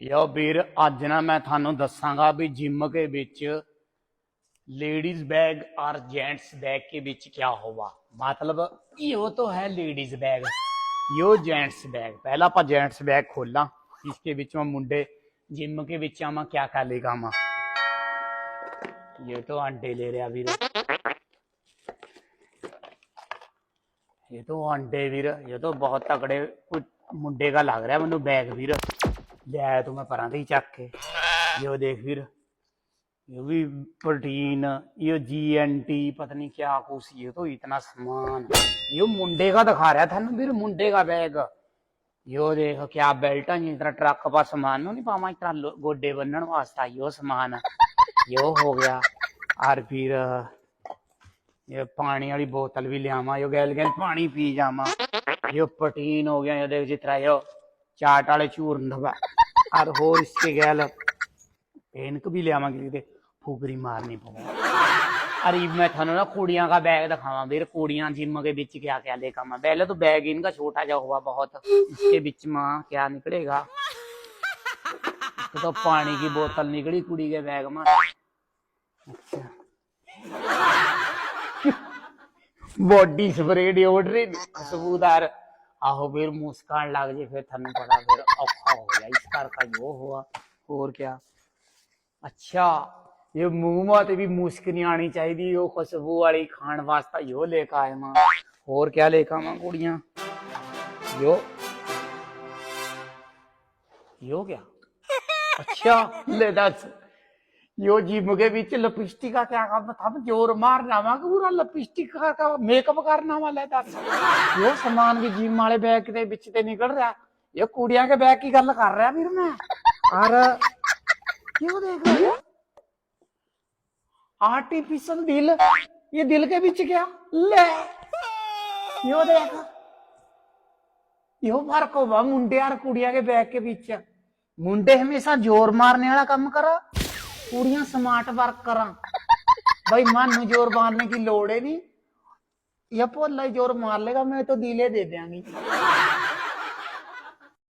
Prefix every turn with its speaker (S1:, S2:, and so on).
S1: ਯੋ ਵੀਰ ਅੱਜ ਨਾ ਮੈਂ ਤੁਹਾਨੂੰ ਦੱਸਾਂਗਾ ਵੀ ਜਿਮ के ਵਿੱਚ लेडीज बैग और जेंट्स बैग के बीच क्या होगा मतलब यो तो है लेडीज बैग यो जेंट्स बैग पहला ਆਪਾਂ जेंट्स बैग ਖੋਲਾਂ इसके ਵਿੱਚ ਮੈਂ ਮੁੰਡੇ ਜਿਮ के ਵਿੱਚ ਆਵਾਂ क्या क्या लेगा मैं ये तो अंडे ले रहा वीर ये तो अंडे वीर ये तो बहुत तगड़े कुछ ਮੁੰਡੇ ਦਾ ਲੱਗ ਰਿਹਾ ਮੈਨੂੰ ਬੈਗ ਵੀਰ ਲਿਆ ਤੂੰ ਮੈਂ ਪਰਾਂ ਤੇ ਹੀ ਚੱਕ ਕੇ ਇਹ ਦੇਖ ਵੀਰ ये भी प्रोटीन ये जीएनटी पता नहीं क्या कुछ ये तो इतना सामान ये मुंडे का दिखा रहा था ना फिर मुंडे का बैग यो देख क्या बेल्ट है इतना ट्रक पर सामान नहीं पावा इतना लो- गोडे बनने वास्ता यो सामान यो हो गया और फिर ये पानी वाली बोतल भी लियावा यो गैल गैल पानी पी जावा यो प्रोटीन हो गया ये देख जितना यो चाट वाले चूर्ण दबा और हो इसके गल पेन को भी लियावा कि फुकरी मारनी पा अरे मैं थानू ना कुड़िया का बैग दिखावा फिर कुड़िया जिम के बीच क्या क्या देखा मैं पहले तो बैग इनका छोटा जा हुआ बहुत, इसके बीच में क्या निकलेगा? तो तो पानी की बोतल निकली कुड़ी के बैग में। अच्छा। बॉडी स्प्रे, डिओड्रेंट खुशबूदार आहो फिर मुस्कान लाग जाए फिर थन पड़ा, फिर औखा हो गया। इस कार का यो हुआ, और क्या? अच्छा ये मुँह मत भी मुश्क नहीं आनी चाहिए यो खुशबू वाली खान वास्ता यो लेकर आए माँ। और क्या लेकर माँ कुड़िया? यो? यो क्या? अच्छा ले दस। यो जिम के बीच लिपस्टिक का क्या काम था? ज़ोर मारना वा पूरा लिपस्टिक का, का मेकअप करना वाला दस यो सामान भी जिम वाले बैग के बीच ते निकल रहा ये कुड़ियाँ के बैग की गल कर रहा फिर मैं। और क्यों देख रहे हो। आर्टिफिशियल दिल ये दिल के बीच क्या? ले। यो देख। यो फ़र्क होगा मुंडे और कुड़िया के बैग के बीच। मुंडे हमेशा ज़ोर मारने वाला काम करा। ਕੁੜੀਆਂ ਸਮਾਰਟ ਵਰਕਰਾਂ ਬਈ ਮਨ ਨੂੰ ਜ਼ੋਰ ਮਾਰਨੇ ਦੀ ਲੋੜ ਹੀ ਨਹੀਂ ਇਹ ਭੋਲਾ ਹੀ ਜ਼ੋਰ ਮਾਰ ਲੇਗਾ ਮੈਂ ਤਾਂ ਦੀਲੇ ਦੇ ਦਿਆਂਗੀ।